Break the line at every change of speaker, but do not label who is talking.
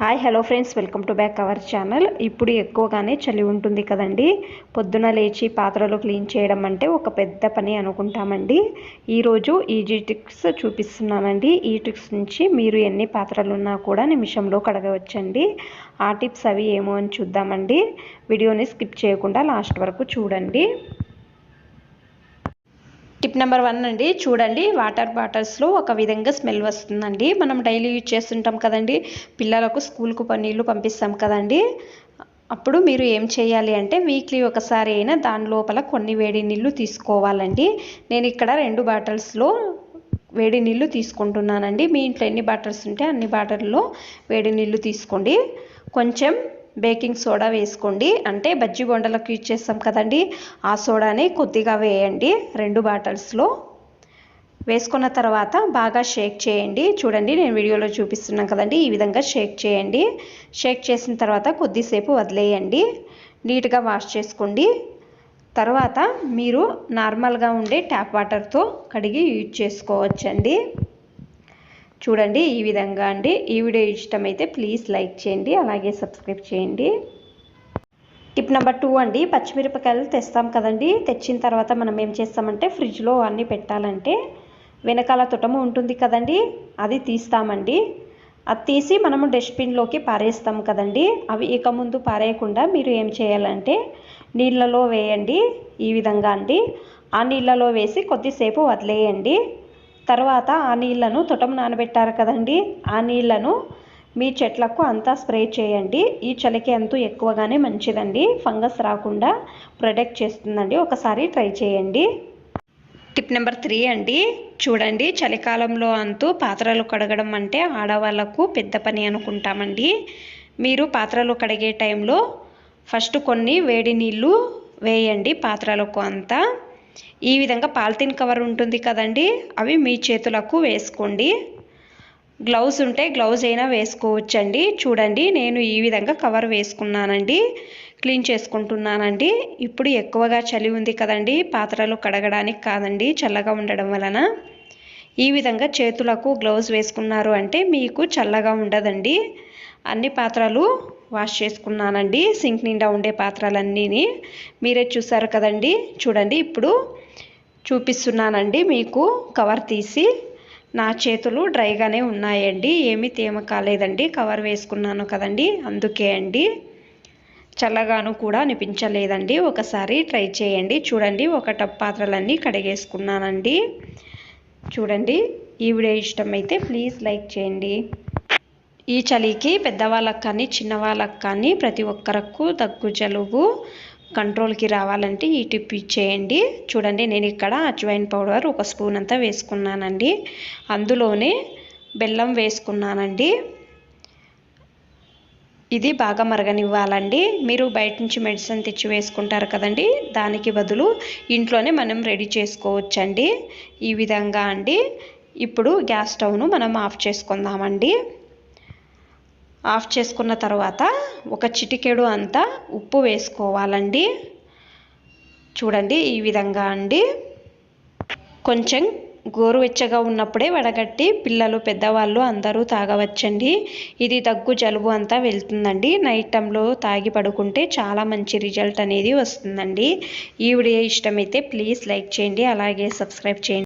Hi hello friends welcome to back our channel ఇప్పుడు ఎక్కువగానే చలి ఉంటుంది కదండి. పొద్దున లేచి పాత్రలు క్లీన్ చేయడం అంటే ఒక పెద్ద పని అనుకుంటామండి. ఈరోజు ఈజీ టిక్స్ చూపిస్తున్నానండి. ఈ టిక్స్ నుంచి మీరు ఎన్ని పాత్రలు ఉన్నా కూడా నిమిషంలో కడగవచ్చండి. ఆ టిప్స్ అవి ఏమో అని చూద్దామండి. వీడియోని స్కిప్ చేయకుండా లాస్ట్ వరకు చూడండి. టిప్ నెంబర్ వన్ అండి చూడండి వాటర్ బాటిల్స్లో ఒక విధంగా స్మెల్ వస్తుందండి. మనం డైలీ యూజ్ చేస్తుంటాం కదండి పిల్లలకు స్కూల్కు నీళ్ళు పంపిస్తాం కదండి. అప్పుడు మీరు ఏం చేయాలి అంటే వీక్లీ ఒకసారి అయినా దాని లోపల కొన్ని వేడి నీళ్ళు తీసుకోవాలండి. నేను ఇక్కడ రెండు బాటిల్స్లో వేడి నీళ్ళు తీసుకుంటున్నానండి. మీ ఇంట్లో ఎన్ని బాటిల్స్ ఉంటే అన్ని బాటిల్లో వేడి నీళ్ళు తీసుకోండి. కొంచెం బేకింగ్ సోడా వేసుకోండి. అంటే బజ్జి బొండలకు యూజ్ చేస్తాం కదండి. ఆ సోడాని కొద్దిగా వేయండి. రెండు బాటిల్స్లో. వేసుకున్న తర్వాత బాగా షేక్ చేయండి. చూడండి నేను వీడియోలో చూపిస్తున్నాను కదండి. ఈ విధంగా షేక్ చేయండి. షేక్ చేసిన తర్వాత కొద్దిసేపు వదిలేయండి. నీట్గా వాష్ చేసుకోండి. తర్వాత మీరు నార్మల్గా ఉండే ట్యాప్ వాటర్తో కడిగి యూజ్ చేసుకోవచ్చండి. చూడండి ఈ విధంగా అండి. ఈ వీడియో ఇష్టమైతే ప్లీజ్ లైక్ చేయండి అలాగే సబ్స్క్రైబ్ చేయండి. టిప్ నెంబర్ టూ అండి పచ్చిమిరపకాయలు తెస్తాం కదండి. తెచ్చిన తర్వాత మనం ఏం చేస్తామంటే ఫ్రిడ్జ్లో అన్నీ పెట్టాలంటే వెనకాల తుటము ఉంటుంది కదండి అది తీస్తామండి. అది తీసి మనము డస్ట్బిన్లోకి పారేస్తాం కదండి. అవి ఇక ముందు పారేయకుండా మీరు ఏం చేయాలంటే నీళ్ళలో వేయండి ఈ విధంగా అండి. ఆ నీళ్ళలో వేసి కొద్దిసేపు వదిలేయండి. తర్వాత ఆ నీళ్ళను తొటము నానబెట్టారు కదండి. ఆ నీళ్ళను మీ చెట్లకు అంతా స్ప్రే చేయండి. ఈ చలికి ఎంతో ఎక్కువగానే మంచిదండి. ఫంగస్ రాకుండా ప్రొటెక్ట్ చేస్తుందండి. ఒకసారి ట్రై చేయండి. టిప్ నెంబర్ త్రీ అండి. చూడండి చలికాలంలో అంతూ పాత్రలు కడగడం అంటే ఆడవాళ్ళకు పెద్ద పని అనుకుంటామండి. మీరు పాత్రలు కడిగే టైంలో ఫస్ట్ కొన్ని వేడి నీళ్ళు వేయండి పాత్రలకు అంతా. ఈ విధంగా పాలిథిన్ కవర్ ఉంటుంది కదండి అవి మీ చేతులకు వేసుకోండి. గ్లౌజ్ ఉంటే గ్లౌజ్ అయినా వేసుకోవచ్చండి. చూడండి నేను ఈ విధంగా కవర్ వేసుకున్నానండి క్లీన్ చేసుకుంటున్నానండి. ఇప్పుడు ఎక్కువగా చలి ఉంది కదండి పాత్రలు కడగడానికి కాదండి చల్లగా ఉండడం వలన. ఈ విధంగా చేతులకు గ్లౌజ్ వేసుకున్నారు అంటే మీకు చల్లగా ఉండదండి. అన్ని పాత్రలు వాష్ చేసుకున్నానండి. సింక్ నిండా ఉండే పాత్రలన్నీ మీరే చూసారు కదండి. చూడండి ఇప్పుడు చూపిస్తున్నానండి మీకు కవర్ తీసి. నా చేతులు డ్రైగానే ఉన్నాయండి. ఏమీ తేమ కాలేదండి. కవర్ వేసుకున్నాను కదండి. అందుకే అండి. చల్లగాను కూడా అనిపించలేదండి. ఒకసారి ట్రై చేయండి. చూడండి ఒక టప్ పాత్రలన్నీ కడిగేసుకున్నానండి. చూడండి ఈ వీడియో ఇష్టమైతే ప్లీజ్ లైక్ చేయండి. ఈ చలికి పెద్దవాళ్ళకి కానీ చిన్నవాళ్ళకి కానీ ప్రతి ఒక్కరకు దగ్గు జలుబు కంట్రోల్కి రావాలంటే ఈ టిప్ ఇచ్చేయండి. చూడండి నేను ఇక్కడ అజ్వైన్ పౌడర్ ఒక స్పూన్ అంతా వేసుకున్నానండి. అందులోనే బెల్లం వేసుకున్నానండి. ఇది బాగా మరగనివ్వాలండి. మీరు బయట నుంచి మెడిసిన్ తెచ్చి వేసుకుంటారు కదండి దానికి బదులు ఇంట్లోనే మనం రెడీ చేసుకోవచ్చండి. ఈ విధంగా అండి. ఇప్పుడు గ్యాస్ స్టవ్ను మనం ఆఫ్ చేసుకుందామండి. ఆఫ్ చేసుకున్న తర్వాత ఒక చిటికెడు అంతా ఉప్పు వేసుకోవాలండి. చూడండి ఈ విధంగా అండి. కొంచెం గోరువెచ్చగా ఉన్నప్పుడే వడగట్టి పిల్లలు పెద్దవాళ్ళు అందరూ తాగవచ్చండి. ఇది దగ్గు జలుబు అంతా వెళ్తుందండి. నైట్ టైంలో తాగి పడుకుంటే చాలా మంచి రిజల్ట్ అనేది వస్తుందండి. ఈ వీడియో ఇష్టమైతే ప్లీజ్ లైక్ చేయండి. అలాగే సబ్స్క్రైబ్ చేయండి.